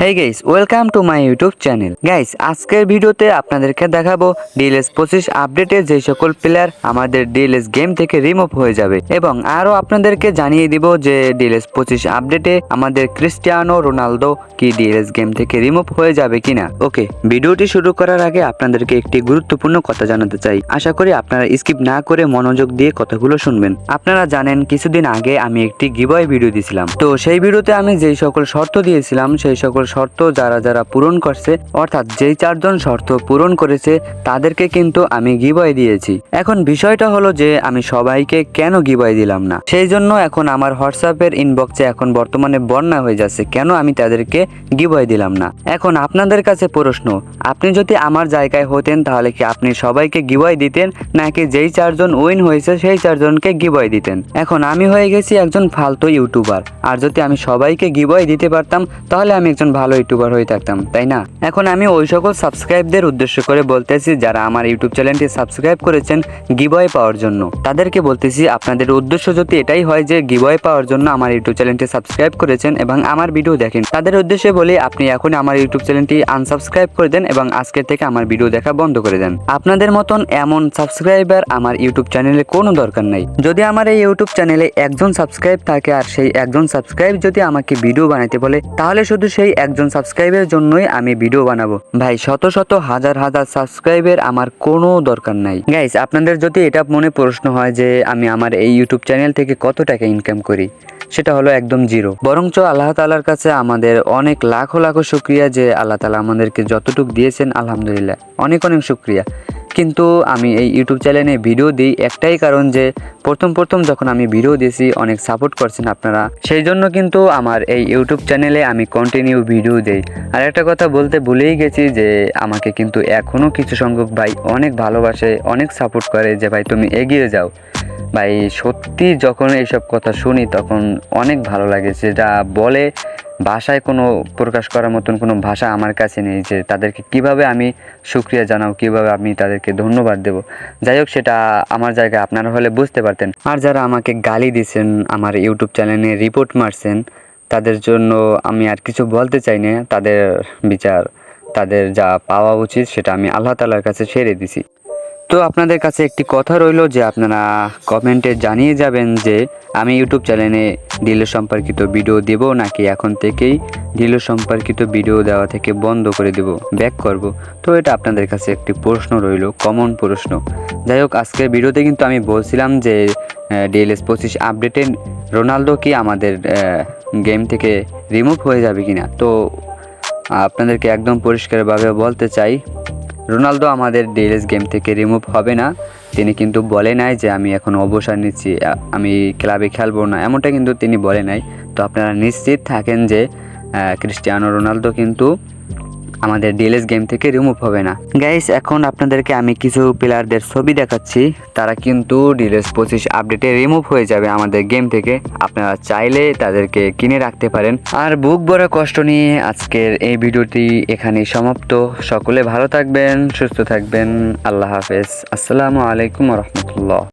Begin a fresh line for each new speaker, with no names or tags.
Hey guys welcome to my YouTube channel guys আজকের ভিডিওতে আপনাদেরকে দেখাবো ডিএলএস পঁচিশ আপডেটে যে সকল প্লেয়ার আমাদের ডিএলএস গেম থেকে রিমুভ হয়ে যাবে। এবং আরও আপনাদেরকে জানিয়ে দিব যে ডিএলএস পঁচিশ আপডেটে আমাদের ক্রিস্টিয়ানো রোনালদো কি ডিএলএস গেম থেকে রিমুভ হয়ে যাবে কিনা। ওকে ভিডিওটি শুরু করার আগে আপনাদেরকে একটি গুরুত্বপূর্ণ কথা জানাতে চাই। আশা করি আপনারা স্কিপ না করে মনোযোগ দিয়ে কথাগুলো শুনবেন। আপনারা জানেন, কিছুদিন আগে আমি একটি গিবয় ভিডিও দিয়েছিলাম তো সেই ভিডিওতে আমি যেই সকল শর্ত দিয়েছিলাম, সেই সকল শর্ত যারা যারা পূরণ করছে, অর্থাৎ যেই চারজন শর্ত পূরণ করেছে, তাদেরকে কিন্তু আমি গিবয় দিয়েছি। এখন বিষয়টা হলো যে আমি সবাইকে কেন গিবয় দিলাম না? সেই জন্য এখন আমার হোয়াটসঅ্যাপের ইনবক্সে এখন বর্তমানে বন্যা হয়ে যাচ্ছে, কেন আমি তাদেরকে গিবয় দিলাম না? এখন আপনাদের কাছে প্রশ্ন, আপনি যদি আমার জায়গায় হতেন, তাহলে কি আপনি সবাইকে গিবয় দিতেন, নাকি যেই চারজন উইন হয়েছে, সেই চারজনকে গিবয় দিতেন? এখন আমি হয়ে গেছি একজন ফালতু ইউটিউবার, আর যদি আমি সবাইকে গিবয় দিতে পারতাম, তাহলে আমি একজন ভালো ইউটিউবার হয়ে থাকতাম, তাই না? এখন আমি ওই সকল সাবস্ক্রাইবদের উদ্দেশ্য করে বলতেছি, যারা আমার ইউটিউব চ্যানেলটি সাবস্ক্রাইব করেছেন গিবয় পাওয়ার জন্য। তাদেরকে বলতেছি, আপনাদের উদ্দেশ্য যদি এটাই হয় যে গিবয় পাওয়ার জন্য আমার ইউটিউব চ্যানেলটি সাবস্ক্রাইব করেছেন এবং আমার ভিডিও দেখেন, তাদের উদ্দেশ্যে বলি, আপনি এখন আমার ইউটিউব চ্যানেলটি আনসাবস্ক্রাইব করে দেন এবং আজকের থেকে আমার ভিডিও দেখা বন্ধ করে দেন। আপনাদের মতন এমন সাবস্ক্রাইবার আমার ইউটিউব চ্যানেলে কোনো দরকার নাই। যদি আমার এই ইউটিউব চ্যানেলে একজন সাবস্ক্রাইব থাকে আর সেই একজন সাবস্ক্রাইব যদি আমাকে ভিডিও বানাতে বলে, তাহলে শুধু সেই একজন সাবস্ক্রাইবের জন্যই আমি ভিডিও বানাবো। ভাই, শত শত হাজার হাজার সাবস্ক্রাইবের আমার কোনো দরকার নাই। গাইস আপনাদের যদি এটা মনে প্রশ্ন হয় যে আমি আমার এই ইউটিউব চ্যানেল থেকে কত টাকা ইনকাম করি, সেটা হলো একদম জিরো বরঞ্চ আল্লাহ তালার কাছে আমাদের অনেক লাখো লাখো শুক্রিয়া যে আল্লাহ তালা আমাদেরকে যতটুকু দিয়েছেন, আলহামদুলিল্লাহ। অনেক অনেক শুক্রিয়া। কিন্তু আমি এই ইউটিউব চ্যানেলে ভিডিও দিই একটাই কারণ যে প্রথম প্রথম যখন আমি ভিডিও দিয়েছি অনেক সাপোর্ট করছেন আপনারা। সেই জন্য কিন্তু আমার এই ইউটিউব চ্যানেলে আমি কন্টিনিউ ভিডিও দেই। আর একটা কথা বলতে ভুলেই গেছি যে আমাকে কিন্তু এখনও কিছু সংখ্যক ভাই অনেক ভালোবাসে, অনেক সাপোর্ট করে যে, ভাই, তুমি এগিয়ে যাও। ভাই, সত্যি যখন এইসব কথা শুনি তখন অনেক ভালো লাগে, যেটা বলে ভাষায় কোনো প্রকাশ করার মতন কোনো ভাষা আমার কাছে নেই যে তাদেরকে কীভাবে আমি সুক্রিয়া জানাব কীভাবে আমি তাদেরকে ধন্যবাদ দেব। যাই হোক, সেটা আমার জায়গায় আপনারা হলে বুঝতে পারতেন। আর যারা আমাকে গালি দিছেন, আমার ইউটিউব চ্যানেলে রিপোর্ট মারছেন, তাদের জন্য আমি আর কিছু বলতে চাই না। তাদের বিচার, তাদের যা পাওয়া উচিত, সেটা আমি আল্লাহ তালার কাছে ছেড়ে দিছি। তো আপনাদের কাছে একটি কথা রইল যে আপনারা কমেন্টে জানিয়ে যাবেন যে আমি ইউটিউব চ্যানেলে ডিলের সম্পর্কিত ভিডিও দেব নাকি এখন থেকেই ডিলের সম্পর্কিত ভিডিও দেওয়া থেকে বন্ধ করে দেব, ব্যাক করব। তো এটা আপনাদের কাছে একটি প্রশ্ন রইল কমন প্রশ্ন। যাই হোক, আজকের ভিডিওতে কিন্তু আমি বলছিলাম যে ডিএলএস পঁচিশ আপডেটে রোনালদো কি আমাদের গেম থেকে রিমুভ হয়ে যাবে কিনা? তো আপনাদেরকে একদম পরিষ্কারভাবে বলতে চাই রোনালদো আমাদের ডিএলএস গেম থেকে রিমুভ হবে না। তিনি কিন্তু বলে নাই যে আমি এখন অবসর নিচ্ছি আমি ক্লাবে খেলব না। এমনটা কিন্তু তিনি বলে নাই। তো আপনারা নিশ্চিত থাকেন যে ক্রিস্টিয়ানো রোনালদো কিন্তু আমাদের ডিএলএস গেম থেকে রিমুভ হবে না। গাইস এখন আপনাদেরকে আমি কিছু প্লেয়ারদের ছবি দেখাচ্ছি। তারা কিন্তু ডিএলএস পঁচিশ আপডেটে রিমুভ হয়ে যাবে আমাদের গেম থেকে। আপনারা চাইলে তাদেরকে কিনে রাখতে পারেন। আর বুক বড় কষ্ট নিয়ে আজকের এই ভিডিওটি এখানেই সমাপ্ত। সকলে ভালো থাকবেন, সুস্থ থাকবেন। আল্লাহ হাফেজ। আসসালামু আলাইকুম রহমতুল্লাহ।